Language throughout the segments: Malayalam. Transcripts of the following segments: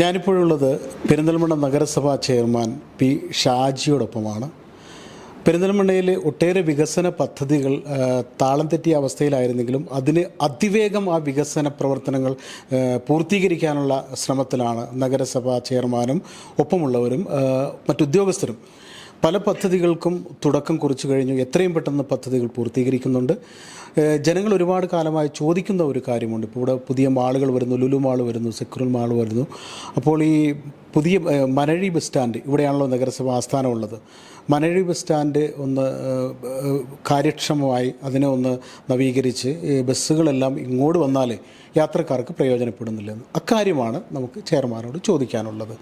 ഞാനിപ്പോഴുള്ളത് പെരിന്തൽമണ്ണ നഗരസഭാ ചെയർമാൻ പി ഷാജിയോടൊപ്പമാണ്. പെരിന്തൽമണ്ണയിലെ ഒട്ടേറെ വികസന പദ്ധതികൾ താളം തെറ്റിയ അവസ്ഥയിലായിരുന്നെങ്കിലും അതിന് അതിവേഗം ആ വികസന പ്രവർത്തനങ്ങൾ പൂർത്തീകരിക്കാനുള്ള ശ്രമത്തിലാണ് നഗരസഭാ ചെയർമാനും ഒപ്പമുള്ളവരും മറ്റുദ്യോഗസ്ഥരും പല പദ്ധതികൾക്കും തുടക്കം കുറിച്ചു കഴിഞ്ഞു. എത്രയും പെട്ടെന്ന് പദ്ധതികൾ പൂർത്തീകരിക്കുന്നുണ്ട്. ജനങ്ങൾ ഒരുപാട് കാലമായി ചോദിക്കുന്ന ഒരു കാര്യമുണ്ട്. ഇപ്പോൾ ഇവിടെ പുതിയ മാളുകൾ വരുന്നു ലുലു മാൾ വരുന്നു സെക്രൽ മാൾ വരുന്നു. അപ്പോൾ ഈ പുതിയ മനഴി ബസ് സ്റ്റാൻഡ് ഇവിടെയാണല്ലോ നഗരസഭ ആസ്ഥാനമുള്ളത് മനഴി ബസ് സ്റ്റാൻഡ് ഒന്ന് കാര്യക്ഷമമായി അതിനെ ഒന്ന് നവീകരിച്ച് ബസ്സുകളെല്ലാം ഇങ്ങോട്ട് വന്നാൽ യാത്രക്കാർക്ക് പ്രയോജനപ്പെടുന്നില്ലെന്ന് അക്കാര്യമാണ് നമുക്ക് ചെയർമാനോട് ചോദിക്കാനുള്ളത്.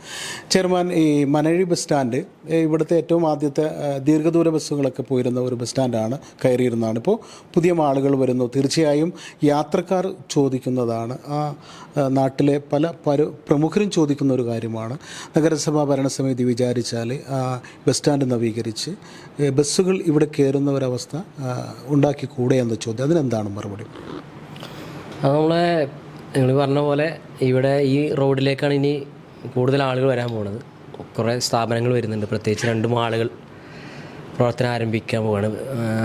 ചെയർമാൻ ഈ മനഴി ബസ് സ്റ്റാൻഡ് ഇവിടുത്തെ ഏറ്റവും ആദ്യത്തെ ദീർഘദൂര ബസ്സുകളൊക്കെ പോയിരുന്ന ഒരു ബസ് സ്റ്റാൻഡാണ് കയറിയിരുന്നതാണ്. ഇപ്പോൾ പുതിയ ആളുകൾ വരുന്നു. തീർച്ചയായും യാത്രക്കാർ ചോദിക്കുന്നതാണ്. ആ നാട്ടിലെ പല പ്രമുഖരും ചോദിക്കുന്ന ഒരു കാര്യമാണ്. നഗരസഭാ ഭരണസമിതി വിചാരിച്ചാൽ ബസ് സ്റ്റാൻഡ് നവീകരിച്ച് ബസ്സുകൾ ഇവിടെ കയറുന്ന ഒരവസ്ഥ ഉണ്ടാക്കിക്കൂടെ എന്ന ചോദ്യം. അതിനെന്താണ് മറുപടി? നമ്മളെ നിങ്ങൾ പറഞ്ഞ പോലെ ഇവിടെ ഈ റോഡിലേക്കാണ് ഇനി കൂടുതൽ ആളുകൾ വരാൻ പോകുന്നത് കുറേ സ്ഥാപനങ്ങൾ വരുന്നുണ്ട്. പ്രത്യേകിച്ച് രണ്ട് മാളുകൾ പ്രവർത്തനം ആരംഭിക്കാൻ പോവാണ്.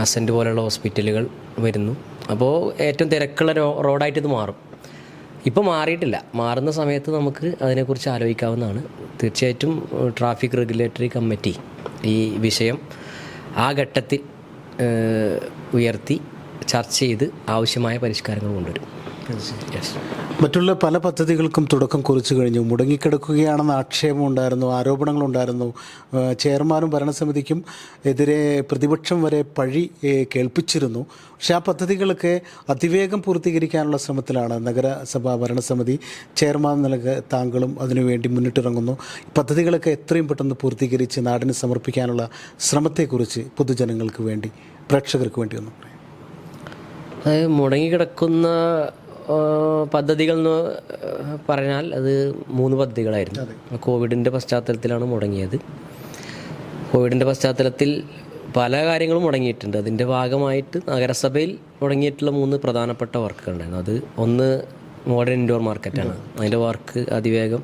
അസന്റ് പോലെയുള്ള ഹോസ്പിറ്റലുകൾ വരുന്നു. അപ്പോൾ ഏറ്റവും തിരക്കുള്ള റോഡായിട്ട് ഇത് മാറും. ഇപ്പോൾ മാറിയിട്ടില്ല. മാറുന്ന സമയത്ത് നമുക്ക് അതിനെക്കുറിച്ച് ആലോചിക്കാവുന്നതാണ്. തീർച്ചയായിട്ടും ട്രാഫിക് റെഗുലേറ്ററി കമ്മിറ്റി ഈ വിഷയം ആ ഘട്ടത്തിൽ ഉയർത്തി ചർച്ച ചെയ്ത് ആവശ്യമായ പരിഷ്കാരങ്ങൾ കൊണ്ടുവരും. മറ്റുള്ള പല പദ്ധതികൾക്കും തുടക്കം കുറിച്ചു കഴിഞ്ഞു. മുടങ്ങിക്കിടക്കുകയാണെന്ന ആക്ഷേപം ഉണ്ടായിരുന്നു ആരോപണങ്ങളുണ്ടായിരുന്നു ഉണ്ടായിരുന്നു. ചെയർമാനും ഭരണസമിതിക്കും എതിരെ പ്രതിപക്ഷം വരെ പഴി കേൾപ്പിച്ചിരുന്നു. പക്ഷെ ആ പദ്ധതികളൊക്കെ അതിവേഗം പൂർത്തീകരിക്കാനുള്ള ശ്രമത്തിലാണ് നഗരസഭാ ഭരണസമിതി ചെയർമാൻ നിലയ്ക്ക് താങ്കളും അതിനുവേണ്ടി മുന്നിട്ടിറങ്ങുന്നു. പദ്ധതികളൊക്കെ എത്രയും പെട്ടെന്ന് പൂർത്തീകരിച്ച് നാടിന് സമർപ്പിക്കാനുള്ള ശ്രമത്തെക്കുറിച്ച് പൊതുജനങ്ങൾക്ക് വേണ്ടി പ്രേക്ഷകർക്ക് വേണ്ടി ഒന്നും മുടങ്ങിക്കിടക്കുന്ന പദ്ധതികൾ എന്ന് പറഞ്ഞാൽ അത് മൂന്ന് പദ്ധതികളായിരുന്നു. കോവിഡിന്റെ പശ്ചാത്തലത്തിലാണ് മുടങ്ങിയത്. കോവിഡിന്റെ പശ്ചാത്തലത്തിൽ പല കാര്യങ്ങളും മുടങ്ങിയിട്ടുണ്ട്. അതിന്റെ ഭാഗമായിട്ട് നഗരസഭയിൽ മുടങ്ങിയിട്ടുള്ള മൂന്ന് പ്രധാനപ്പെട്ട വർക്കുകൾ ഉണ്ടായിരുന്നു അത് ഒന്ന് മോഡേൺ ഇൻഡോർ മാർക്കറ്റാണ് അതിന്റെ വർക്ക് അതിവേഗം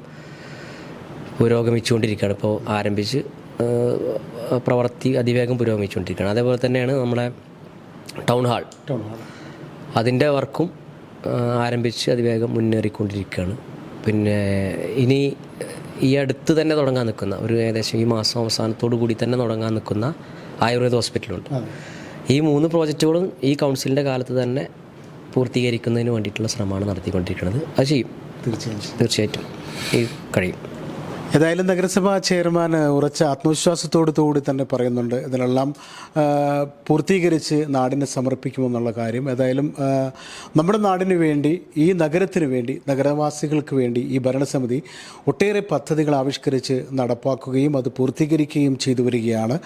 പുരോഗമിച്ചുകൊണ്ടിരിക്കുകയാണ്. ഇപ്പോൾ ആരംഭിച്ച് പ്രവർത്തി പ്രവൃത്തി അതിവേഗം പുരോഗമിച്ചുകൊണ്ടിരിക്കുകയാണ്. അതേപോലെ തന്നെയാണ് നമ്മുടെ ടൗൺ ഹാൾ. Town hall. അതിന്റെ വർക്കും ആരംഭിച്ച് അതിവേഗം മുന്നേറിക്കൊണ്ടിരിക്കുകയാണ്. പിന്നെ ഇനി ഈ അടുത്ത് തന്നെ തുടങ്ങാൻ നിൽക്കുന്ന ഒരു ഏകദേശം ഈ മാസം അവസാനത്തോടു കൂടി തന്നെ തുടങ്ങാൻ നിൽക്കുന്ന ആയുർവേദ ഹോസ്പിറ്റലുണ്ട്. ഈ മൂന്ന് പ്രോജക്റ്റുകളും ഈ കൗൺസിലിന്റെ കാലത്ത് തന്നെ പൂർത്തീകരിക്കുന്നതിന് വേണ്ടിയിട്ടുള്ള ശ്രമമാണ് നടത്തിക്കൊണ്ടിരിക്കുന്നത്. അത് ചെയ്യും. തീർച്ചയായും. തീർച്ചയായിട്ടും. ഈ കഴിയും. ഏതായാലും നഗരസഭാ ചെയർമാൻ ഉറച്ച ആത്മവിശ്വാസത്തോടു കൂടി തന്നെ പറയുന്നുണ്ട്. ഇതിനെല്ലാം പൂർത്തീകരിച്ച് നാടിനെ സമർപ്പിക്കുമെന്നുള്ള കാര്യം. ഏതായാലും നമ്മുടെ നാടിന് വേണ്ടി ഈ നഗരത്തിന് വേണ്ടി നഗരവാസികൾക്ക് വേണ്ടി ഈ ഭരണസമിതി ഒട്ടേറെ പദ്ധതികൾ ആവിഷ്കരിച്ച് നടപ്പാക്കുകയും അത് പൂർത്തീകരിക്കുകയും ചെയ്തു വരികയാണ്.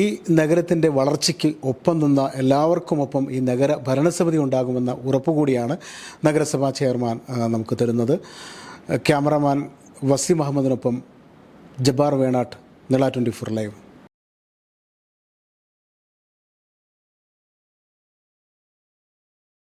ഈ നഗരത്തിന്റെ വളർച്ചയ്ക്ക് ഒപ്പം നിന്ന എല്ലാവർക്കുമൊപ്പം ഈ നഗര ഭരണസമിതി ഉണ്ടാകുമെന്ന ഉറപ്പുകൂടിയാണ് നഗരസഭാ ചെയർമാൻ നമുക്ക് തരുന്നത്. Cameraman Waseem അഹമ്മദിനൊപ്പം Jabbar Venatt Nila twenty four live.